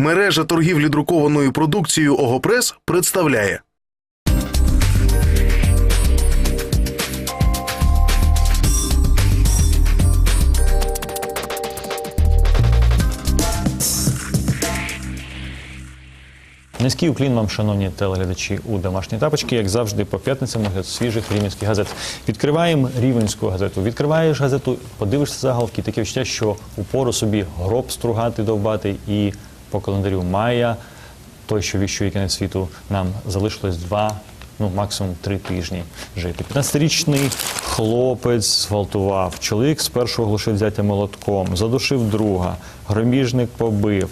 Мережа торгівлі друкованою продукцією Огопрес представляє. Низький уклін вам, шановні телеглядачі, у домашні тапочки, як завжди, по п'ятницям огляд свіжих рівненських газет. Відкриваємо рівенську газету. Відкриваєш газету, подивишся заголовки, таке відчуття, що упору собі гроб стругати, довбати, і по календарю мая, той, що віщує кінець світу, нам залишилось два, ну максимум три тижні жити. 15-річний хлопець зґвалтував. Чоловік спершу оглушив взяття молотком, задушив друга, громіжник побив,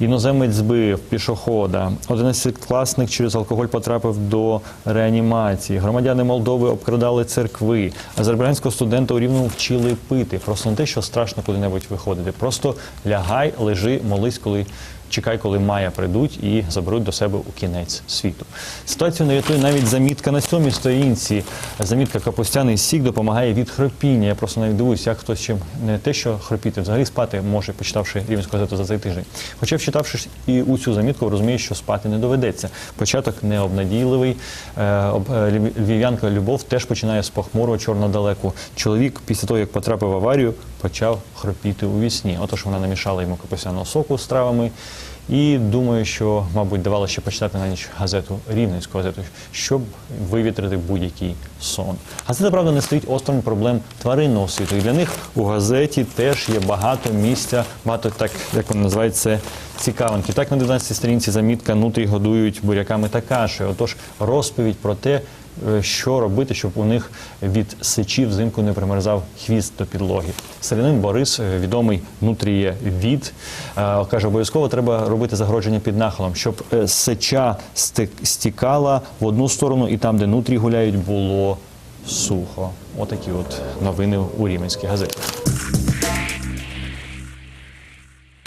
іноземець збив пішохода. 11-класник через алкоголь потрапив до реанімації. Громадяни Молдови обкрадали церкви. Азербайджанського студента у Рівному вчили пити. Просто не те, що страшно куди-небудь виходити. Просто лягай, лежи, молись, коли. Чекай, коли Майя прийдуть і заберуть до себе у кінець світу. Ситуацію не рятує навіть замітка на сьомій сторінці. Замітка капустяний сік допомагає від хропіння. Я просто навіть дивуюсь, як хтось чим не те, що хропіти, взагалі спати може, почитавши рівенську газету за цей тиждень. Хоча, вчитавши і у цю замітку, розумієш, що спати не доведеться. Початок необнадійливий. Е, е, львів- Львів'янка Любов теж починає з похмурого чорнодалеку. Чоловік після того, як потрапив в аварію, почав хропіти у вісні. Отож вона намішала йому капусяного соку з травами. І думаю, що, мабуть, давала ще почитати на ніч газету Рівненську газету, щоб вивітрити будь-який сон. Газета, правда, не стоїть островом проблем тваринного світу. І для них у газеті теж є багато місця, багато так, як вони називають це, цікавинки. Так на 19 сторінці замітка нутрі годують буряками та кашею. Отож, розповідь про те, що робити, щоб у них від сечі взимку не примерзав хвіст до підлоги. Селянин Борис, е, відомий нутрієвід, е, каже, обов'язково треба робити загородження під нахилом, щоб е, сеча стікала в одну сторону, і там, де нутрі гуляють, було сухо. Отакі от новини у Рівненській газеті.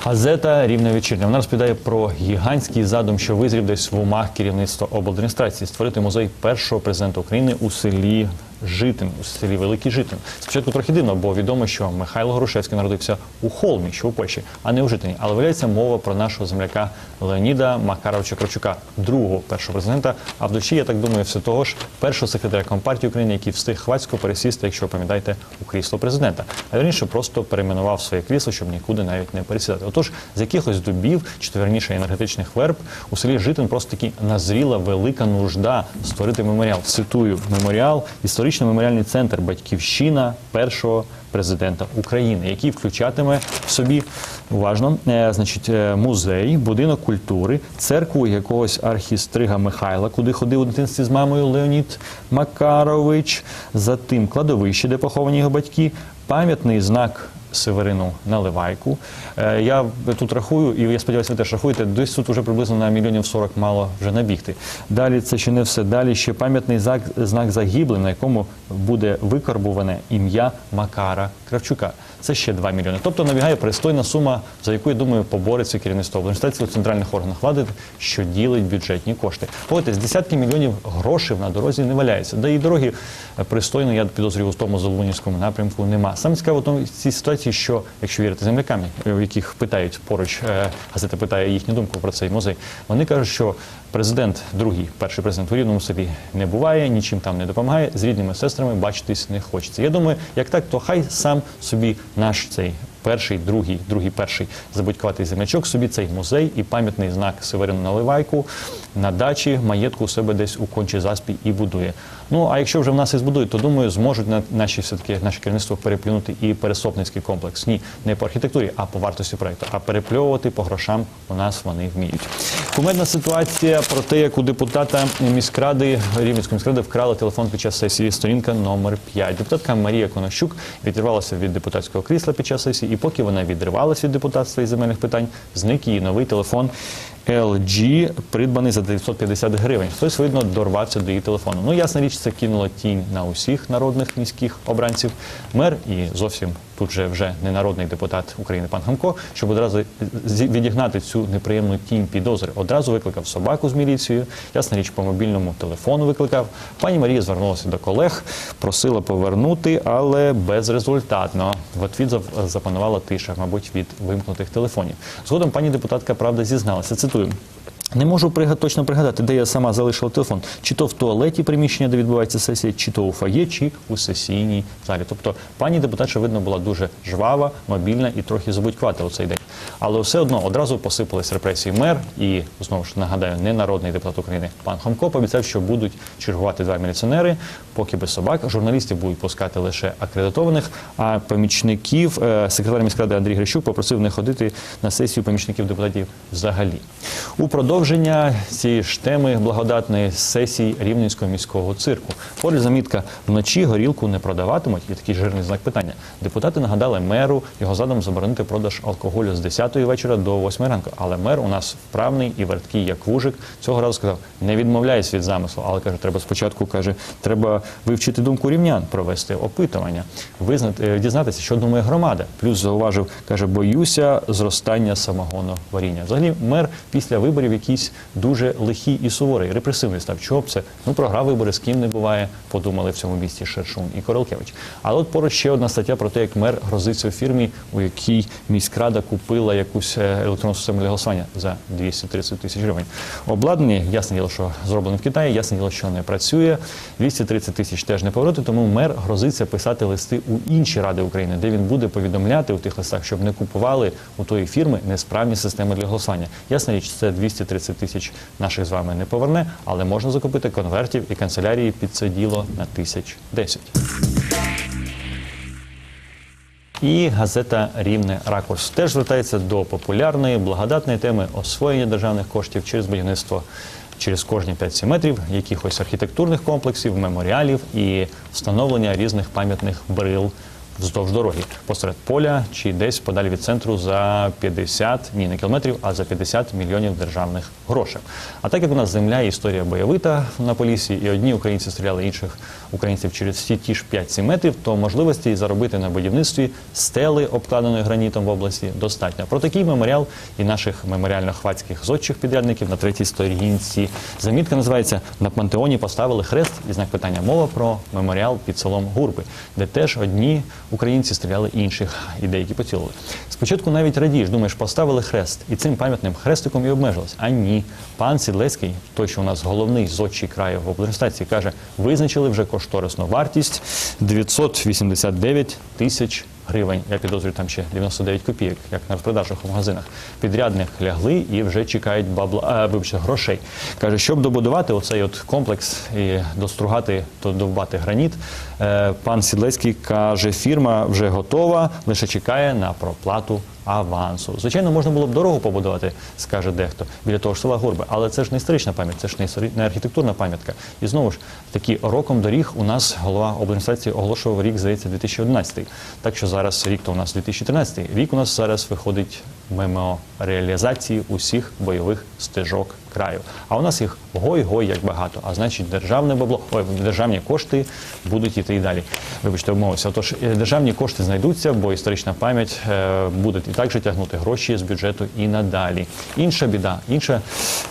Газета Рівне вечірня. Вона розповідає про гігантський задум, що визрів десь в умах керівництва обладміністрації створити музей першого президента України у селі Житин, у селі Великий Житин. Спочатку трохи дивно, бо відомо, що Михайло Грушевський народився у Холмі, що у Польщі, а не у Житині. Але виявляється мова про нашого земляка Леоніда Макаровича Кравчука, другого першого президента. А в душі, я так думаю, все того ж першого секретаря Компартії України, який встиг хвацько пересісти, якщо пам'ятаєте, у крісло президента. А вірніше просто перейменував своє крісло, щоб нікуди навіть не пересідати. Отож, з якихось дубів, чи то вірніше енергетичних верб, у селі Житин просто таки назріла велика нужда створити меморіал. Цитую меморіал, історично-меморіальний центр Батьківщина першого президента України, який включатиме в собі уважно, е, значить, е, музей, будинок культури, церкву якогось архістрига Михайла, куди ходив у дитинстві з мамою Леонід Макарович, затим кладовище, де поховані його батьки, пам'ятний знак. Северину Наливайку. Е, Я тут рахую, і я сподіваюся, ви теж рахуєте, десь тут вже приблизно на мільйонів 40 мало вже набігти. Далі це ще не все. Далі ще пам'ятний знак, загибли, на якому буде викарбуване ім'я Макара Кравчука. Це ще 2 мільйони. Тобто набігає пристойна сума, за яку, я думаю, побореться керівництво адміністрації у центральних органах влади, що ділить бюджетні кошти. Погодьтесь, десятки мільйонів грошей на дорозі не валяється. Да і дороги е, пристойно, я підозрюю, у тому Залунівському напрямку нема. Саме цікаво тому- в цій ситуації, що якщо вірити землякам, е, яких питають поруч, е, газета питає їхню думку про цей музей, вони кажуть, що президент, другий, перший президент у рівному селі не буває, нічим там не допомагає, з рідними сестрами бачитись не хочеться. Я думаю, як так, то хай сам собі наш цей перший, другий, другий, перший забудькуватий землячок собі цей музей і пам'ятний знак Северину Наливайку на дачі маєтку у себе десь у кончі заспі і будує. Ну а якщо вже в нас і збудують, то думаю, зможуть на- наші все таки наше керівництво переплюнути і пересопницький комплекс. Ні, не по архітектурі, а по вартості проекту. А перепльовувати по грошам у нас вони вміють. Кумедна ситуація про те, як у депутата міськради Рівненської міськради вкрали телефон під час сесії. Сторінка номер 5. Депутатка Марія Конощук відірвалася від депутатського крісла під час сесії, і поки вона відривалася від депутатства і земельних питань, зник її новий телефон. LG, придбаний за 950 гривень. Хтось, видно, дорвався до її телефону. Ну, ясна річ, це кинуло тінь на усіх народних міських обранців. Мер і зовсім тут же вже не народний депутат України пан Хамко, щоб одразу відігнати цю неприємну тінь підозри. Одразу викликав собаку з міліцією. Ясна річ по мобільному телефону викликав. Пані Марія звернулася до колег, просила повернути, але безрезультатно. В отвіт запанувала тиша, мабуть, від вимкнутих телефонів. Згодом пані депутатка правда зізналася. Цитую. Не можу точно пригадати, де я сама залишила телефон. Чи то в туалеті приміщення, де відбувається сесія, чи то у фоє, чи у сесійній залі. Тобто пані депутатша, видно, була дуже жвава, мобільна і трохи забудькувата у цей день. Але все одно одразу посипались репресії мер і знову ж нагадаю, не народний депутат України пан Хомко пообіцяв, що будуть чергувати два міліціонери, поки без собак. Журналістів будуть пускати лише акредитованих. А помічників е, секретар міськради Андрій Грищук попросив не ходити на сесію помічників депутатів взагалі. У продовження цієї ж теми благодатної сесії Рівненського міського цирку. Поруч замітка вночі горілку не продаватимуть. І такий жирний знак питання. Депутати нагадали меру його задум заборонити продаж алкоголю з 10 вечора до 8 ранку. Але мер у нас вправний і верткий, як вужик. Цього разу сказав: не відмовляюсь від замислу, але каже, треба спочатку каже, треба вивчити думку рівнян, провести опитування, визнати е, дізнатися, що думає громада. Плюс зауважив, каже, боюся зростання самогону варіння. Взагалі, мер після виборів якийсь дуже лихий і суворий, репресивний став. Чого б це? Ну програв вибори з ким не буває. Подумали в цьому місті Шершун і Королкевич. Але от поруч ще одна стаття про те, як мер грозиться у фірмі, у якій міськрада купила якусь е, електронну систему для голосування за 230 тисяч гривень. Обладнання, ясне діло, що зроблено в Китаї, ясне діло, що не працює. 230 тисяч теж не повернути, тому мер грозиться писати листи у інші ради України, де він буде повідомляти у тих листах, щоб не купували у тої фірми несправні системи для голосування. Ясна річ, це 230 тисяч наших з вами не поверне, але можна закупити конвертів і канцелярії під це діло на тисяч десять. І газета Рівне Ракурс теж звертається до популярної благодатної теми освоєння державних коштів через будівництво через кожні 5-7 метрів якихось архітектурних комплексів, меморіалів і встановлення різних пам'ятних брил вздовж дороги посеред поля чи десь подалі від центру за 50, ні, не кілометрів, а за 50 мільйонів державних грошей. А так як у нас земля і історія бойовита на полісі, і одні українці стріляли інших українців через всі ті ж 5-7 метрів, то можливості заробити на будівництві стели, обкладеної гранітом в області, достатньо. Про такий меморіал і наших меморіально-хвацьких зодчих підрядників на третій сторінці. Замітка називається На пантеоні поставили хрест і знак питання. Мова про меморіал під селом Гурби, де теж одні українці стріляли інших і деякі поцілили. Спочатку навіть радієш, думаєш, поставили хрест, і цим пам'ятним хрестиком і обмежилось. А ні, пан Сідлецький, той, що у нас головний зодчий краю в облдержстації, каже, визначили вже кошторисну вартість 989 тисяч гривень. Я підозрюю, там ще 99 копійок, як на розпродажах у магазинах. Підрядних лягли і вже чекають бабла, а, вибачте, грошей. Каже, щоб добудувати оцей от комплекс і достругати, то довбати граніт. е, Пан Сідлецький каже, фірма вже готова, лише чекає на проплату авансу. Звичайно, можна було б дорогу побудувати, скаже дехто, біля того ж села Горби, але це ж не історична пам'ять, це ж не архітектурна пам'ятка. І знову ж таки, роком доріг у нас голова облдержадміністрації оголошував рік, здається, 2011. Так що зараз рік то у нас 2013. Рік у нас зараз виходить меморіалізації усіх бойових стежок краю. А у нас їх гой-гой як багато. А значить, державне бабло, ой, державні кошти будуть йти і далі. Вибачте, обмовився. Отож, е, державні кошти знайдуться, бо історична пам'ять е, буде і так же тягнути гроші з бюджету і надалі. Інша біда, інша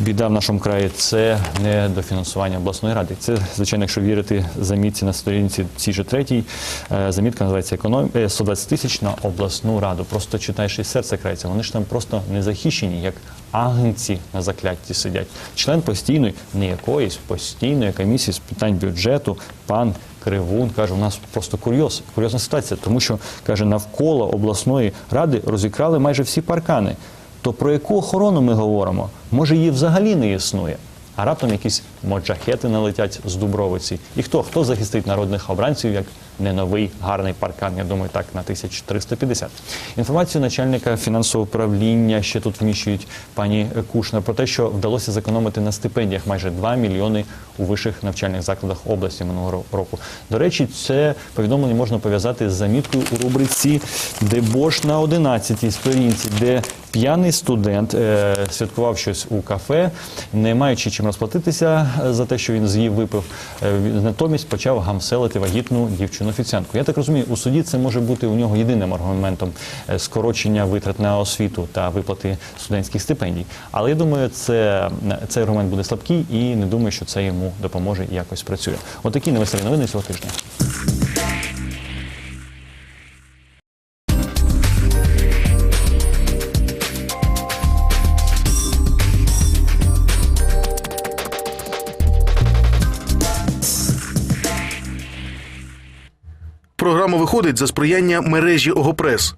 біда в нашому краї це недофінансування обласної ради. Це, звичайно, якщо вірити замітці на сторінці цій же третій, е, замітка називається економ... е, 120 тисяч на обласну раду. Просто читаєш і серце крається. Вони ж там просто не захищені, як агнці на заклятті сидять. Член постійної, не якоїсь постійної комісії з питань бюджету, пан Кривун каже, у нас просто курйоз, курйозна ситуація, тому що каже, навколо обласної ради розікрали майже всі паркани. То про яку охорону ми говоримо? Може, її взагалі не існує? А раптом якісь моджахети налетять з Дубровиці. І хто? Хто захистить народних обранців, як не новий гарний паркан? Я думаю, так на 1350. Інформацію начальника фінансового управління ще тут вміщують пані Кушна про те, що вдалося зекономити на стипендіях майже 2 мільйони у вищих навчальних закладах області минулого року. До речі, це повідомлення можна пов'язати з заміткою у рубриці Дебош на 11 сторінці, де п'яний студент е, святкував щось у кафе, не маючи чим розплатитися е, за те, що він з'їв, випив. Е, натомість почав гамселити вагітну дівчину кінофіціантку. Я так розумію, у суді це може бути у нього єдиним аргументом е, скорочення витрат на освіту та виплати студентських стипендій. Але я думаю, це, цей аргумент буде слабкий і не думаю, що це йому допоможе і якось працює. Отакі невеселі новини цього тижня. Виходить за сприяння мережі Огопрес.